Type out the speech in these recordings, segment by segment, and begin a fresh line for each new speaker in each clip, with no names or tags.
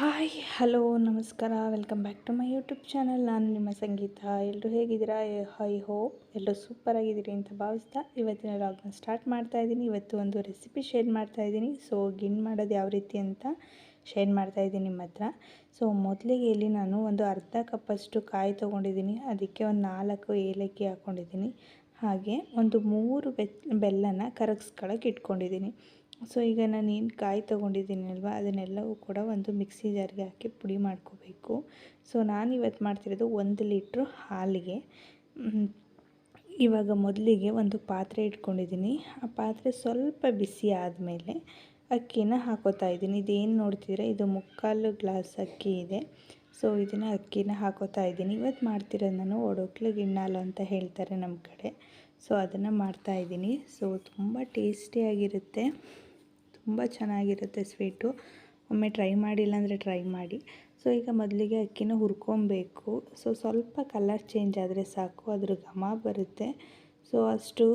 Hi, hello, ನಮಸ್ಕಾರ. Welcome back to my YouTube channel. ನಾನು ನಿಮ್ಮ ಸಂಗೀತ. ಎಲ್ಲರೂ ಹೇಗಿದ್ದೀರಾ? ಐ ಹೋಪ್ ಎಲ್ಲರೂ ಸೂಪರ್ ಆಗಿದ್ದೀರಿ ಅಂತ ಭಾವಿಸ್ತಾ ಇವತ್ತಿನ ಲಾಗ್ನ ಸ್ಟಾರ್ಟ್ ಮಾಡ್ತಾ ಇದ್ದೀನಿ. ಇವತ್ತು ಒಂದು ರೆಸಿಪಿ ಶೇರ್ ಮಾಡ್ತಾ ಇದ್ದೀನಿ. ಸೊ ಗಿನ್ ಮಾಡೋದು ಯಾವ ರೀತಿ ಅಂತ ಶೇರ್ ಮಾಡ್ತಾ ಇದ್ದೀನಿ ನಿಮ್ಮ ಹತ್ರ. ಸೊ ಮೊದಲಿಗೆ ಇಲ್ಲಿ ನಾನು ಒಂದು ಅರ್ಧ ಕಪ್ಪಷ್ಟು ಕಾಯಿ ತೊಗೊಂಡಿದ್ದೀನಿ. ಅದಕ್ಕೆ ಒಂದು ನಾಲ್ಕು ಏಲಕ್ಕಿ ಹಾಕ್ಕೊಂಡಿದ್ದೀನಿ ಹಾಗೆ ಒಂದು ಮೂರು ಬೆಲ್ಲನ ಕರಗಿಸ್ಕೊಳಕ್ಕೆ ಇಟ್ಕೊಂಡಿದ್ದೀನಿ. ಸೊ ಈಗ ನಾನು ಏನು ಕಾಯಿ ತೊಗೊಂಡಿದ್ದೀನಿ ಅಲ್ವಾ, ಅದನ್ನೆಲ್ಲವೂ ಕೂಡ ಒಂದು ಮಿಕ್ಸಿ ಜಾರ್ಗೆ ಹಾಕಿ ಪುಡಿ ಮಾಡ್ಕೋಬೇಕು. ಸೊ ನಾನು ಇವತ್ತು ಮಾಡ್ತಿರೋದು ಒಂದು ಲೀಟ್ರ್ ಹಾಲಿಗೆ. ಇವಾಗ ಮೊದಲಿಗೆ ಒಂದು ಪಾತ್ರೆ ಇಟ್ಕೊಂಡಿದ್ದೀನಿ. ಆ ಪಾತ್ರೆ ಸ್ವಲ್ಪ ಬಿಸಿ ಆದಮೇಲೆ ಅಕ್ಕಿನ ಹಾಕೋತಾ ಇದ್ದೀನಿ. ಇದೇನು ನೋಡ್ತಿದ್ರೆ ಇದು ಮುಕ್ಕಾಲು ಗ್ಲಾಸ್ ಅಕ್ಕಿ ಇದೆ. ಸೊ ಇದನ್ನು ಅಕ್ಕಿನ ಹಾಕೋತಾ ಇದ್ದೀನಿ. ಇವತ್ತು ಮಾಡ್ತಿರೋದು ನಾನು ಒಡೋಕ್ಲು ಗಿಣ್ಣಾಲು ಅಂತ ಹೇಳ್ತಾರೆ ನಮ್ಮ ಕಡೆ. ಸೊ ಅದನ್ನು ಮಾಡ್ತಾಯಿದ್ದೀನಿ ಸೊ ತುಂಬ ಟೇಸ್ಟಿಯಾಗಿರುತ್ತೆ. ತುಂಬ ಚೆನ್ನಾಗಿರುತ್ತೆ ಸ್ವೀಟು. ಒಮ್ಮೆ ಟ್ರೈ ಮಾಡಿಲ್ಲ ಅಂದರೆ ಟ್ರೈ ಮಾಡಿ. ಸೊ, ಈಗ ಮೊದಲಿಗೆ ಅಕ್ಕಿನ ಹುರ್ಕೊಬೇಕು. ಸೊ, ಸ್ವಲ್ಪ ಕಲರ್ ಚೇಂಜ್ ಆದರೆ ಸಾಕು, ಅದ್ರ ಘಮ ಬರುತ್ತೆ. ಸೊ, ಅಷ್ಟು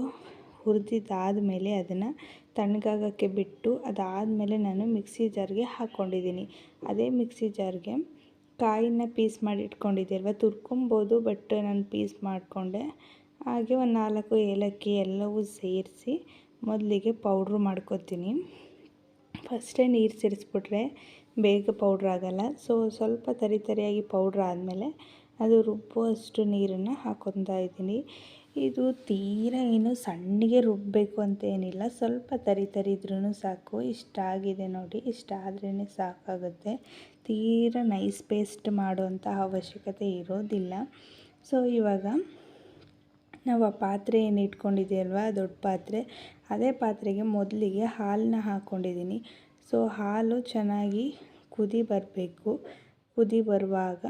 ಹುರಿದಿದ್ದಾದಮೇಲೆ ಅದನ್ನು ತಣ್ಣಗಾಗೋಕ್ಕೆ ಬಿಟ್ಟು ಅದಾದಮೇಲೆ ನಾನು ಮಿಕ್ಸಿ ಜಾರ್ಗೆ ಹಾಕ್ಕೊಂಡಿದ್ದೀನಿ. ಅದೇ ಮಿಕ್ಸಿ ಜಾರ್ಗೆ ಕಾಯಿನ ಪೀಸ್ ಮಾಡಿ ಇಟ್ಕೊಂಡಿದ್ದೆ ತುರ್ಕೊಬೋದು, ಬಟ್ ನಾನು ಪೀಸ್ ಮಾಡಿಕೊಂಡೆ. ಹಾಗೆ ಒಂದು ನಾಲ್ಕು ಏಲಕ್ಕಿ ಎಲ್ಲವೂ ಸೇರಿಸಿ ಮೊದಲಿಗೆ ಪೌಡ್ರು ಮಾಡ್ಕೊತೀನಿ. ಫಸ್ಟೇ ನೀರು ಸೇರಿಸ್ಬಿಟ್ರೆ ಬೇಗ ಪೌಡ್ರ್ ಆಗೋಲ್ಲ. ಸೊ, ಸ್ವಲ್ಪ ತರಿ ತರಿಯಾಗಿ ಪೌಡ್ರ್ ಆದಮೇಲೆ ಅದು ರುಬ್ಬುವಷ್ಟು ನೀರನ್ನು ಹಾಕೊತಾ ಇದ್ದೀನಿ. ಇದು ತೀರಾ ಏನು ಸಣ್ಣಗೆ ರುಬ್ಬಬೇಕು ಅಂತ ಏನಿಲ್ಲ ಸ್ವಲ್ಪ ತರಿ ತರಿ ಸಾಕು. ಇಷ್ಟ ಆಗಿದೆ ನೋಡಿ. ಇಷ್ಟ ಆದ್ರೇ ಸಾಕಾಗುತ್ತೆ. ತೀರಾ ನೈಸ್ ಪೇಸ್ಟ್ ಮಾಡುವಂಥ ಅವಶ್ಯಕತೆ ಇರೋದಿಲ್ಲ. ಸೊ, ಇವಾಗ ನಾವು ಆ ಪಾತ್ರೆ ಏನು ಇಟ್ಕೊಂಡಿದ್ದೀವಲ್ವ ದೊಡ್ಡ ಪಾತ್ರೆ ಅದೇ ಪಾತ್ರೆಗೆ ಮೊದಲಿಗೆ ಹಾಲನ್ನ ಹಾಕ್ಕೊಂಡಿದ್ದೀನಿ ಸೊ ಹಾಲು ಚೆನ್ನಾಗಿ ಕುದಿ ಬರಬೇಕು. ಕುದಿ ಬರುವಾಗ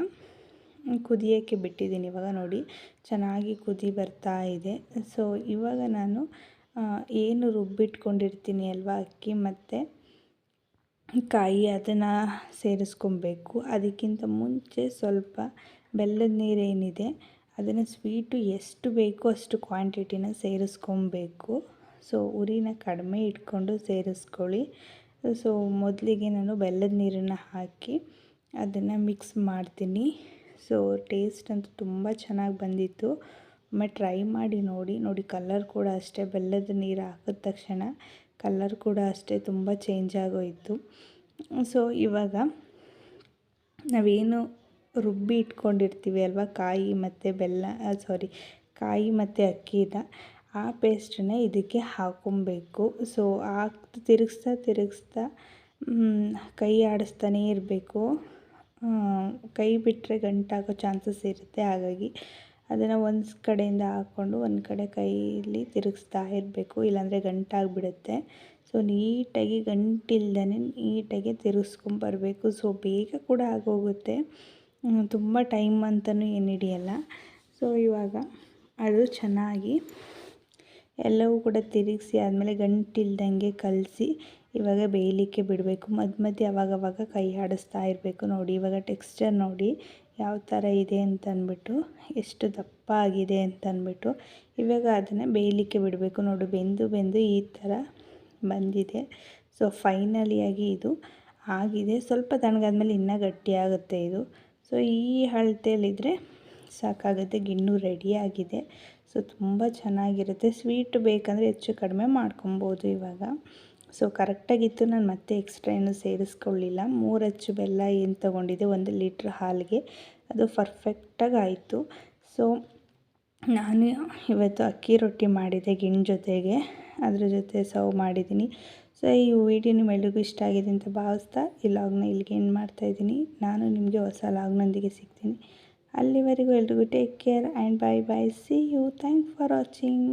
ಕುದಿಯೋಕ್ಕೆ ಬಿಟ್ಟಿದ್ದೀನಿ ಇವಾಗ ನೋಡಿ. ಚೆನ್ನಾಗಿ ಕುದಿ ಬರ್ತಾ ಇದೆ. ಸೊ ಇವಾಗ ನಾನು ಏನು ರುಬ್ಬಿಟ್ಕೊಂಡಿರ್ತೀನಿ ಅಲ್ವಾ ಅಕ್ಕಿ ಮತ್ತು ಕಾಯಿ ಅದನ್ನು ಸೇರಿಸ್ಕೊಬೇಕು. ಅದಕ್ಕಿಂತ ಮುಂಚೆ ಸ್ವಲ್ಪ ಬೆಲ್ಲದ ನೀರೇನಿದೆ ಅದನ್ನು ಸ್ವೀಟು ಎಷ್ಟು ಬೇಕೋ ಅಷ್ಟು ಕ್ವಾಂಟಿಟಿನ ಸೇರಿಸ್ಕೊಬೇಕು. ಸೊ ಉರಿನ ಕಡಿಮೆ ಇಟ್ಕೊಂಡು ಸೇರಿಸ್ಕೊಳ್ಳಿ. ಸೊ ಮೊದಲಿಗೆ ನಾನು ಬೆಲ್ಲದ ನೀರನ್ನು ಹಾಕಿ ಅದನ್ನು ಮಿಕ್ಸ್ ಮಾಡ್ತೀನಿ. ಸೊ ಟೇಸ್ಟ್ ಅಂತೂ ತುಂಬ ಚೆನ್ನಾಗಿ ಬಂದಿತ್ತು. ಒಮ್ಮೆ ಟ್ರೈ ಮಾಡಿ ನೋಡಿ ನೋಡಿ ಕಲ್ಲರ್ ಕೂಡ ಅಷ್ಟೇ, ಬೆಲ್ಲದ ನೀರು ಹಾಕಿದ ತಕ್ಷಣ ಕಲ್ಲರ್ ಕೂಡ ಅಷ್ಟೇ, ತುಂಬ ಚೇಂಜ್ ಆಗೋಯಿತು. ಸೊ ಇವಾಗ ನಾವೇನು ರುಬ್ಬಿ ಇಟ್ಕೊಂಡಿರ್ತೀವಿ ಅಲ್ವಾ, ಕಾಯಿ ಮತ್ತು ಬೆಲ್ಲ ಸಾರಿ ಕಾಯಿ ಮತ್ತು ಅಕ್ಕಿನ ಆ ಪೇಸ್ಟನ್ನ ಇದಕ್ಕೆ ಹಾಕೊಬೇಕು ಸೊ ಹಾಕಿ ತಿರುಗಿಸ್ತಾ ತಿರುಗಿಸ್ತಾ ಕೈ ಆಡಿಸ್ತಾನೇ ಇರಬೇಕು. ಕೈ ಬಿಟ್ಟರೆ ಗಂಟಾಗೋ ಚಾನ್ಸಸ್ ಇರುತ್ತೆ. ಹಾಗಾಗಿ ಅದನ್ನು ಒಂದು ಕಡೆಯಿಂದ ಹಾಕ್ಕೊಂಡು ಒಂದು ಕಡೆ ಕೈಯಲ್ಲಿ ತಿರುಗಿಸ್ತಾ ಇರಬೇಕು. ಇಲ್ಲಾಂದರೆ ಗಂಟಾಗಿಬಿಡುತ್ತೆ. ಸೊ ನೀಟಾಗಿ ಗಂಟಿಲ್ದೇ ನೀಟಾಗಿ ತಿರುಗಿಸ್ಕೊಂಬರ್ಬೇಕು ಸೊ ಬೇಗ ಕೂಡ ಆಗೋಗುತ್ತೆ. ತುಂಬ ಟೈಮ್ ಅಂತಲೂ ಏನು ಹಿಡಿಯಲ್ಲ ಸೊ ಇವಾಗ ಅದು ಚೆನ್ನಾಗಿ ಎಲ್ಲವೂ ಕೂಡ ತಿರುಗಿಸಿ ಆದಮೇಲೆ ಗಂಟಿಲ್ದಂಗೆ ಕಲಸಿ ಇವಾಗ ಬೇಯಲಿಕ್ಕೆ ಬಿಡಬೇಕು. ಮಧ್ಯ ಮಧ್ಯೆ ಅವಾಗವಾಗ ಕೈ ಆಡಿಸ್ತಾ ಇರಬೇಕು ನೋಡಿ. ಇವಾಗ ಟೆಕ್ಸ್ಚರ್ ನೋಡಿ ಯಾವ ಥರ ಇದೆ ಅಂತ ಅಂದ್ಬಿಟ್ಟು ಎಷ್ಟು ದಪ್ಪ ಆಗಿದೆ ಅಂತ ಅಂದ್ಬಿಟ್ಟು ಇವಾಗ ಅದನ್ನು ಬೇಯಲಿಕ್ಕೆ ಬಿಡಬೇಕು. ನೋಡಿ, ಬೆಂದು ಬೆಂದು ಈ ಥರ ಬಂದಿದೆ. ಸೊ ಫೈನಲಿಯಾಗಿ ಇದು ಆಗಿದೆ. ಸ್ವಲ್ಪ ತಣ್ಣಗಾದ್ಮೇಲೆ ಇನ್ನೂ ಗಟ್ಟಿಯಾಗುತ್ತೆ ಇದು. ಸೊ ಈ ಅಳತೆಯಲ್ಲಿದ್ದರೆ ಸಾಕಾಗುತ್ತೆ, ಗಿಣ್ಣು ರೆಡಿಯಾಗಿದೆ ಸೊ ತುಂಬ ಚೆನ್ನಾಗಿರುತ್ತೆ. ಸ್ವೀಟ್ ಬೇಕಂದರೆ ಹೆಚ್ಚು ಕಡಿಮೆ ಮಾಡ್ಕೊಬೋದು ಇವಾಗ. ಸೊ ಕರೆಕ್ಟಾಗಿತ್ತು ನಾನು ಮತ್ತೆ ಎಕ್ಸ್ಟ್ರಾ ಏನು ಸೇರಿಸ್ಕೊಳ್ಳಿಲ್ಲ. ಮೂರು ಅಚ್ಚು ಬೆಲ್ಲ ಏನು ತೊಗೊಂಡಿದ್ದೆ, ಒಂದು ಲೀಟ್ರ್ ಹಾಲಿಗೆ. ಅದು ಪರ್ಫೆಕ್ಟಾಗಿ ಆಯಿತು. ಸೊ ನಾನು ಇವತ್ತು ಅಕ್ಕಿ ರೊಟ್ಟಿ ಮಾಡಿದೆ ಗಿಣ್ಣು ಜೊತೆಗೆ. ಅದ್ರ ಜೊತೆ ಸರ್ವ್ ಮಾಡಿದ್ದೀನಿ. ಸೊ ಈ ವಿಡಿಯೋ ನಿಮ್ಮೆಲ್ಲರಿಗೂ ಇಷ್ಟ ಆಗಿದೆ ಅಂತ ಭಾವಿಸ್ತಾ ಈ ಲಾಗ್ನ ಇಲ್ಲಿಗೆ ಏನು ಮಾಡ್ತಾಯಿದ್ದೀನಿ ನಾನು ನಿಮಗೆ ಹೊಸ ಲಾಗ್ನೊಂದಿಗೆ ಸಿಗ್ತೀನಿ. ಅಲ್ಲಿವರೆಗೂ ಎಲ್ರಿಗೂ take care and bye bye see you thank for watching